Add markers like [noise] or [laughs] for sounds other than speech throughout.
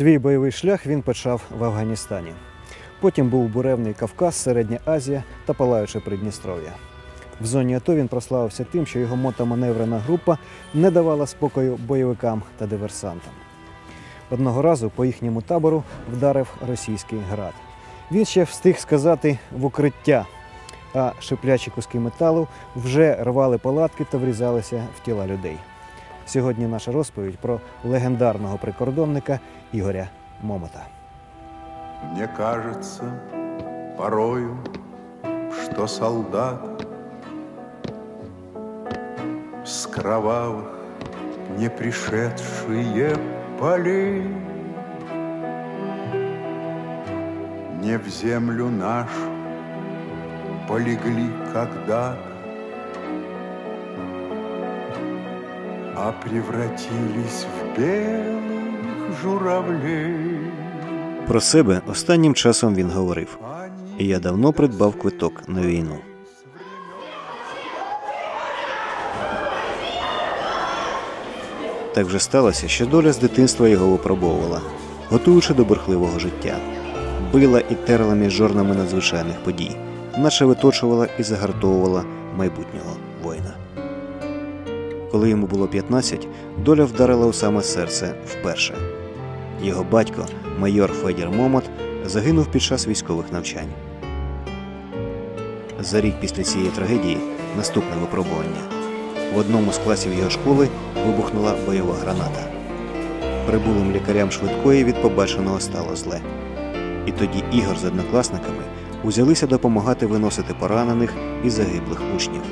Свій бойовий шлях він почав в Афганістані. Потім був буревний Кавказ, Середня Азія та палаюче Придністров'я. В зоні АТО він прославився тим, що його мотоманеврена група не давала спокою бойовикам та диверсантам. Одного разу по їхньому табору вдарив російський град. Він ще встиг сказати в укриття, а шиплячі куски металу вже рвали палатки та врізалися в тіла людей. Сьогодні наша розповідь про легендарного прикордонника Ігоря Момота. Мне кажется порою, что солдат с кровавых не пришедшие полей не в землю нашу полегли когда-то, а превратились в белых журавлей. Про себе останнім часом він говорив: Я давно придбав квиток на війну. Так вже сталося, що доля з дитинства його випробовувала, готуючи до бурхливого життя, била і терла між жорнами надзвичайних подій, наче виточувала і загартовувала майбутнього воїна. Коли йому було 15, доля вдарила у саме серце вперше. Його батько, майор Федір Момот, загинув під час військових навчань. За рік після цієї трагедії наступне випробування. В одному з класів його школи вибухнула бойова граната. Прибулим лікарям швидкої від побаченого стало зле. І тоді Ігор з однокласниками узялися допомагати виносити поранених і загиблих учнів.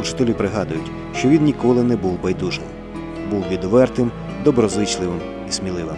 Учителі пригадують, що він ніколи не був байдужим, був відвертим, доброзичливим і сміливим.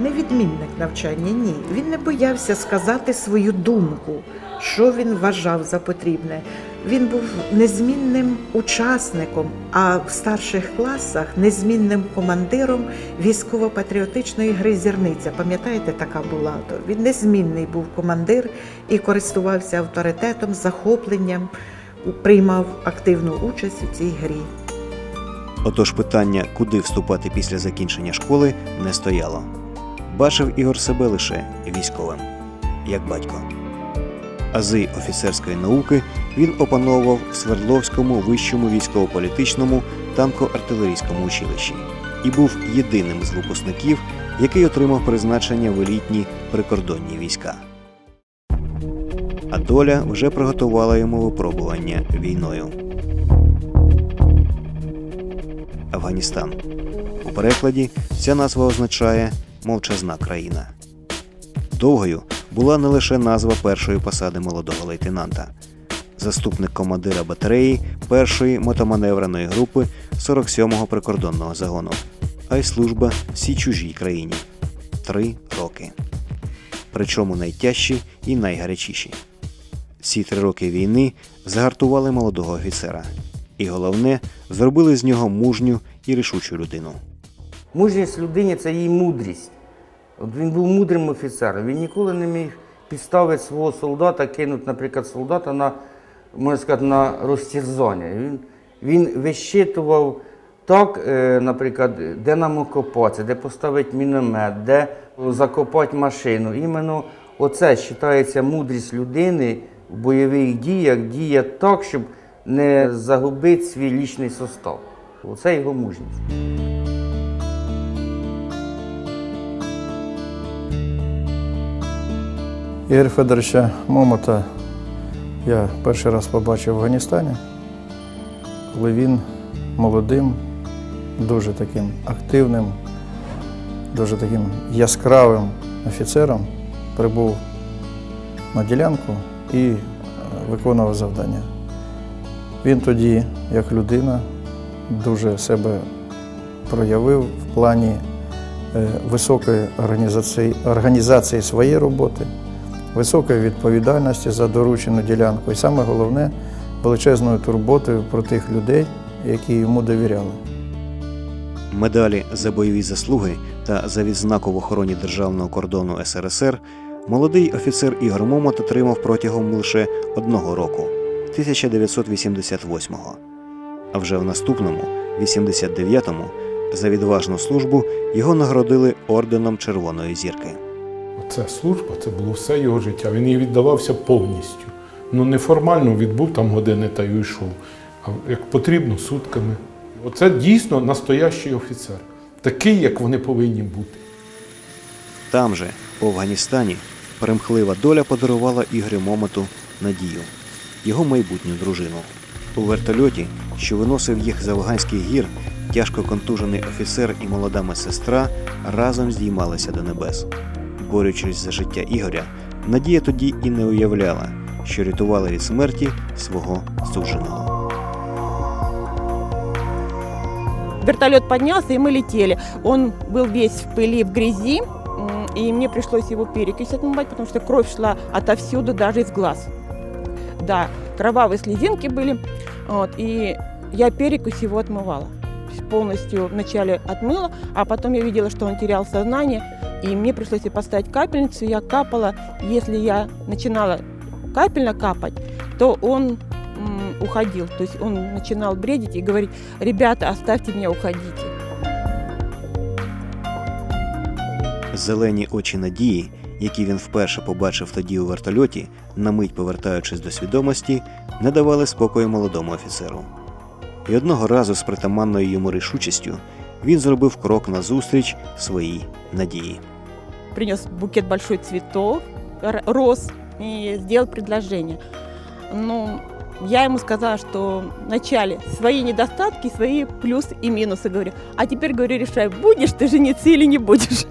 Не відмінник навчання, ні. Він не боявся сказати свою думку, що він вважав за потрібне. Він був незмінним учасником, а в старших класах незмінним командиром військово-патріотичної гри зірниця. Пам'ятаєте, така була то він незмінний був командир і користувався авторитетом, захопленням, приймав активну участь у цій грі. Отож питання, куди вступати після закінчення школи, не стояло. Бачив Ігор себе лише військовим, як батько. Ази офіцерської науки він опановував в Свердловському вищому військово-політичному танко-артилерійському училищі і був єдиним з випускників, який отримав призначення в елітні прикордонні війська. Доля вже приготувала йому випробування війною. Афганістан. У перекладі ця назва означає мовчазна країна. Довгою була не лише назва першої посади молодого лейтенанта, заступник командира батареї першої мотоманевреної групи 47-го прикордонного загону, а й служба всій чужій країні три роки. Причому найтяжчі і найгарячіші. Ці три роки війни загартували молодого офіцера, і головне, зробили з нього мужню і рішучу людину. Мужність людині це її мудрість. От він був мудрим офіцером. Він ніколи не міг підставити свого солдата, кинути, наприклад, солдата на, можна сказати, на розтірзання. Він, він вищитував так, е, наприклад, де нам окопатися, де поставити міномет, де закопати машину. Іменно оце вважається мудрість людини в бойових діях, діє так, щоб не загубити свій лічний состав. Оце його мужність. Ігоря Федоровича Момота я перший раз побачив в Афганістані, коли він молодим, дуже таким активним, дуже таким яскравим офіцером прибув на ділянку і е, виконував завдання. Він тоді, як людина, дуже себе проявив в плані е, високої організації, організації своєї роботи, високої відповідальності за доручену ділянку і саме головне величезною турботою про тих людей, які йому довіряли. Медалі за бойові заслуги та за відзнаку в охороні державного кордону СРСР молодий офіцер Ігор Момот отримав протягом лише одного року 1988-го. А вже в наступному, 89-му, За відважну службу його нагородили орденом Червоної зірки. Оце служба, це було все його життя. Він їй віддавався повністю. Ну не формально відбув там години та й уйшов, а як потрібно сутками. Оце дійсно настоящий офіцер, такий, як вони повинні бути. Там же, у Афганістані, перемхлива доля подарувала Ігорю Момоту надію, його майбутню дружину. У вертольоті, що виносив їх з афганських гір, тяжко контужений офіцер і молода медсестра разом здіймалися до небес. Борючись за життя Ігоря, Надія тоді і не уявляла, що рятувала від смерті свого судженого. Вертолет поднялся, и мы летели. Он был весь в пыли, в грязи, м, И мне пришлось его перекись отмывать, потому что кровь шла отовсюду, даже из глаз. Да, кровавые слезинки были, вот, и я перекись его отмывала. Полностью вначале отмыла, а потом я видела, что он терял сознание, и мне пришлось ей поставить капельницу, я капала. Если я начинала капельно капать, то он уходил. То есть он начинал бредить и говорить, ребята, оставьте меня, уходите. Зелені очі надії, які він вперше побачив тоді у вертольоті, на мить повертаючись до свідомості, не давали спокою молодому офіцеру. І одного разу з притаманною йому рішучістю він зробив крок назустріч своїй надії. Принес букет большой цветов, роз, и сделал предложение. Ну, я ему сказала, что вначале свои недостатки, свои плюсы и минусы говорю. А теперь, говорю, решай, будешь ты жениться или не будешь.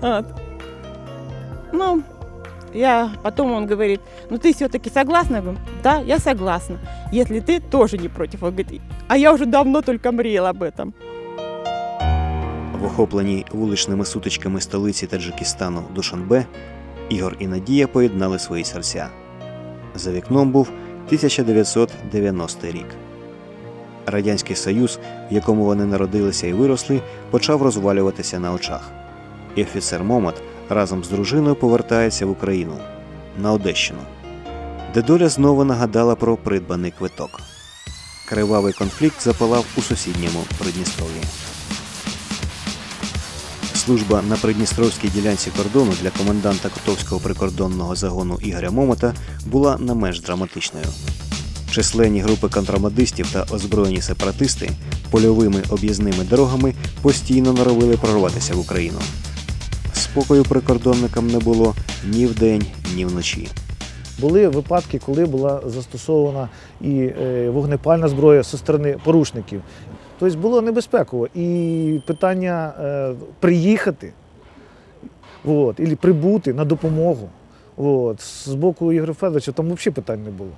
Вот. [laughs] Ну, я, потом он говорит, ну ты все-таки согласна? Я говорю, да, я согласна. Если ты тоже не против. Он говорит, а я уже давно только мрела об этом. В охопленій вуличними сутичками столиці Таджикистану Душанбе Ігор і Надія поєднали свої серця. За вікном був 1990 рік. Радянський Союз, в якому вони народилися і виросли, почав розвалюватися на очах. І офіцер Момот разом з дружиною повертається в Україну на Одещину, де доля знову нагадала про придбаний квиток. Кривавий конфлікт запалав у сусідньому Придністров'ї. Служба на придністровській ділянці кордону для коменданта Котовського прикордонного загону Ігоря Момота була не менш драматичною. Численні групи контрабандистів та озброєні сепаратисти польовими об'їзними дорогами постійно норовили прорватися в Україну. Спокою прикордонникам не було ні вдень, ні вночі. Були випадки, коли була застосована і е, вогнепальна зброя зі сторони порушників. Тобто було небезпеково. І питання е, приїхати от, і прибути на допомогу от, з боку Ігоря Федоровича там взагалі питань не було.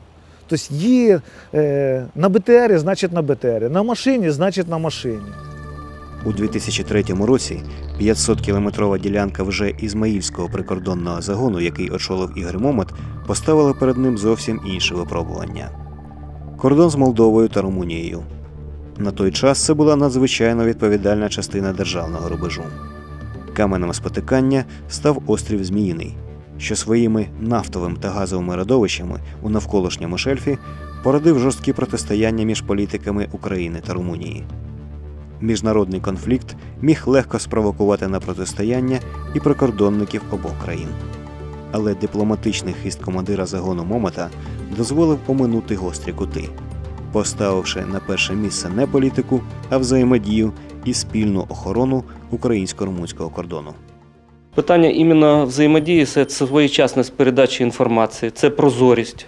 Тобто є е, на БТРі, значить на БТРі, на машині, значить на машині. У 2003 році 500-кілометрова ділянка вже Ізмаїльського прикордонного загону, який очолив Ігор Момот, поставила перед ним зовсім інше випробування. Кордон з Молдовою та Румунією. На той час це була надзвичайно відповідальна частина державного рубежу. Каменем спотикання став острів Зміїний, що своїми нафтовим та газовими родовищами у навколишньому шельфі породив жорсткі протистояння між політиками України та Румунії. Міжнародний конфлікт міг легко спровокувати на протистояння і прикордонників обох країн. Але дипломатичний хист командира загону Момота дозволив оминути гострі кути, поставивши на перше місце не політику, а взаємодію і спільну охорону українсько-румунського кордону. Питання іменно взаємодії це своєчасність передачі інформації, це прозорість,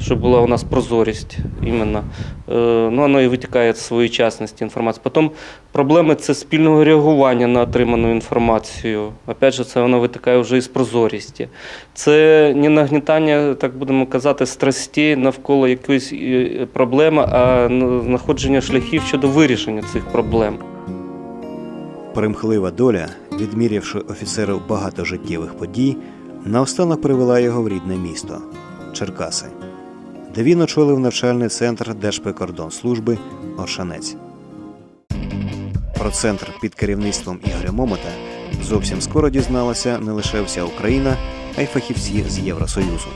щоб була у нас прозорість іменно. Е, Ну, воно і витікає з своєчасності інформації. Потім проблеми це спільного реагування на отриману інформацію. Опять же, це воно витикає вже із прозорісті. Це не нагнітання, так будемо казати, страстей навколо якоїсь е, проблеми, а знаходження шляхів щодо вирішення цих проблем. Примхлива доля, відмірявши офіцеру багато життєвих подій, наостанок привела його в рідне місто Черкаси, де він очолив навчальний центр Держприкордонслужби Оршанець. Про центр під керівництвом Ігоря Момота зовсім скоро дізналася не лише вся Україна, а й фахівці з Євросоюзу.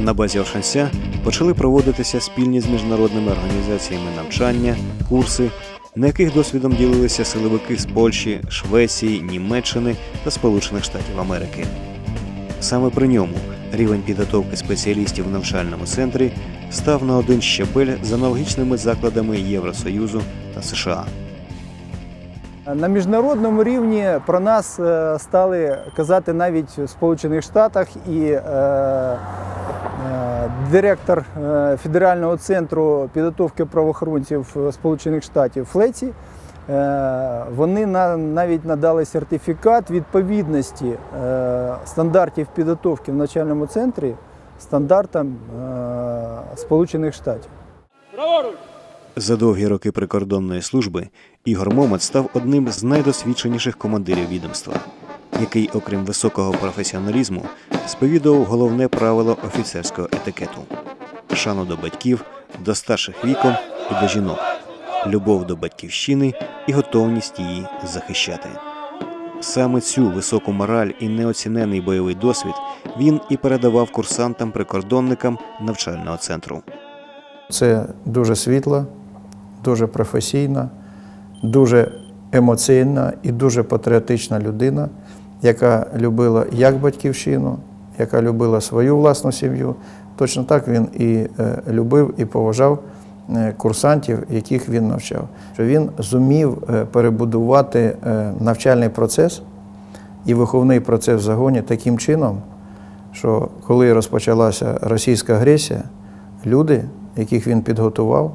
На базі Оршанця почали проводитися спільні з міжнародними організаціями навчання, курси, на яких досвідом ділилися силовики з Польщі, Швеції, Німеччини та Сполучених Штатів Америки. Саме при ньому рівень підготовки спеціалістів в навчальному центрі став на один щабель з аналогічними закладами Євросоюзу та США. На міжнародному рівні про нас е, стали казати навіть в Сполучених Штатах і е, е, директор е, Федерального центру підготовки правоохоронців Сполучених Штатів Флеці. Е, вони на, навіть надали сертифікат відповідності е, стандартів підготовки в навчальному центрі стандартам е, Сполучених Штатів. За довгі роки прикордонної служби Ігор Момат став одним з найдосвідченіших командирів відомства, який, окрім високого професіоналізму, сповідував головне правило офіцерського етикету шану до батьків, до старших віком і до жінок, любов до батьківщини і готовність її захищати. Саме цю високу мораль і неоцінений бойовий досвід він і передавав курсантам-прикордонникам навчального центру. Це дуже світла, дуже професійна, дуже емоційна і дуже патріотична людина, яка любила як батьківщину, яка любила свою власну сім'ю. Точно так він і е, любив і поважав курсантів, яких він навчав. Що він зумів е, перебудувати е, навчальний процес і виховний процес в загоні таким чином, що коли розпочалася російська агресія, люди, яких він підготував,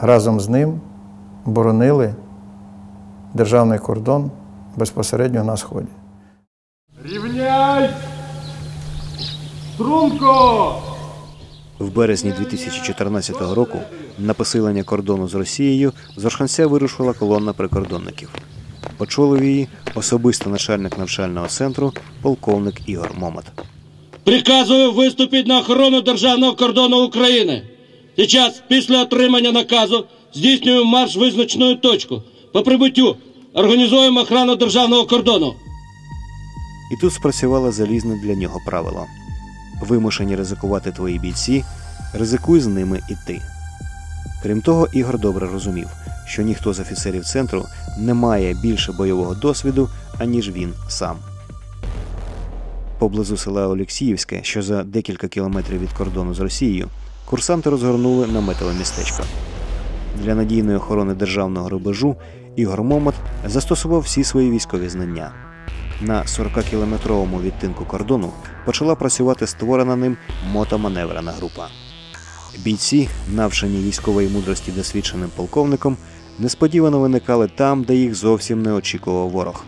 разом з ним боронили державний кордон безпосередньо на сході. Рівняй! Струнко! В березні 2014 року на посилення кордону з Росією з Оршанця вирушила колона прикордонників. Очолив її особисто начальник навчального центру полковник Ігор Момат. Приказую виступити на охорону державного кордону України. Сейчас, після отримання наказу, здійснюємо марш в визначену точку. По прибуттю організуємо охорону державного кордону. І тут спрацювало залізне для нього правило: вимушені ризикувати твої бійці, ризикуй з ними і ти. Крім того, Ігор добре розумів, що ніхто з офіцерів центру не має більше бойового досвіду, аніж він сам. Поблизу села Олексіївське, що за декілька кілометрів від кордону з Росією, курсанти розгорнули наметове містечко. Для надійної охорони державного рубежу Ігор Момот застосував всі свої військові знання. На 40-кілометровому відтинку кордону почала працювати створена ним мотоманеврена група. Бійці, навчені військової мудрості досвідченим полковником, несподівано виникали там, де їх зовсім не очікував ворог.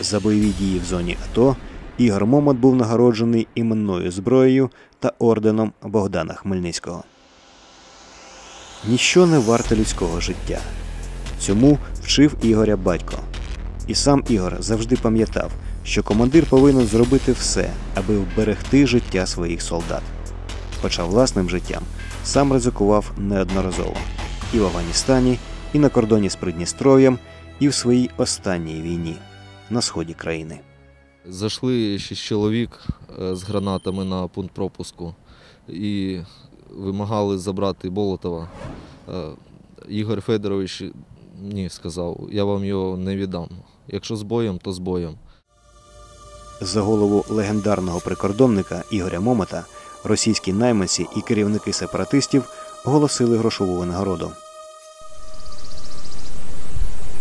За бойові дії в зоні АТО Ігор Момот був нагороджений іменною зброєю та орденом Богдана Хмельницького. Ніщо не варте людського життя. Цьому вчив Ігоря батько. І сам Ігор завжди пам'ятав, що командир повинен зробити все, аби вберегти життя своїх солдат. Хоча власним життям сам ризикував неодноразово і в Афганістані, і на кордоні з Придністров'ям, і в своїй останній війні на сході країни. Зайшли шість чоловік е, з гранатами на пункт пропуску і вимагали забрати Болотова. Е, Ігор Федорович ні, сказав, я вам його не віддам. Якщо з боєм, то з боєм. За голову легендарного прикордонника Ігоря Момота російські найманці і керівники сепаратистів оголосили грошову винагороду.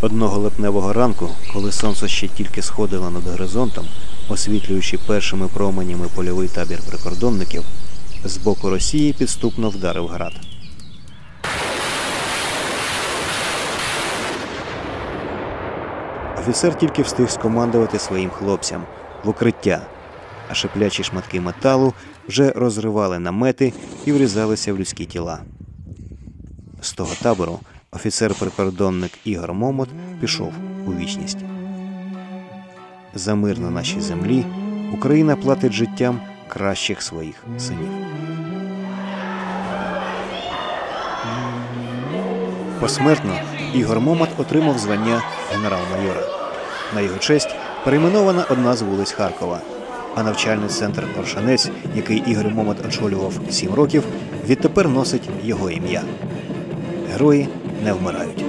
Одного липневого ранку, коли сонце ще тільки сходило над горизонтом, освітлюючи першими променями польовий табір прикордонників, з боку Росії підступно вдарив град. Офіцер тільки встиг скомандувати своїм хлопцям в укриття, а шиплячі шматки металу вже розривали намети і врізалися в людські тіла. З того табору офіцер-прикордонник Ігор Момот пішов у вічність. За мир на нашій землі Україна платить життям кращих своїх синів. Посмертно Ігор Момат отримав звання генерал-майора. На його честь перейменована одна з вулиць Харкова. А навчальний центр Оршанець, який Ігор Момот очолював сім років, відтепер носить його ім'я. Герої не вмирають.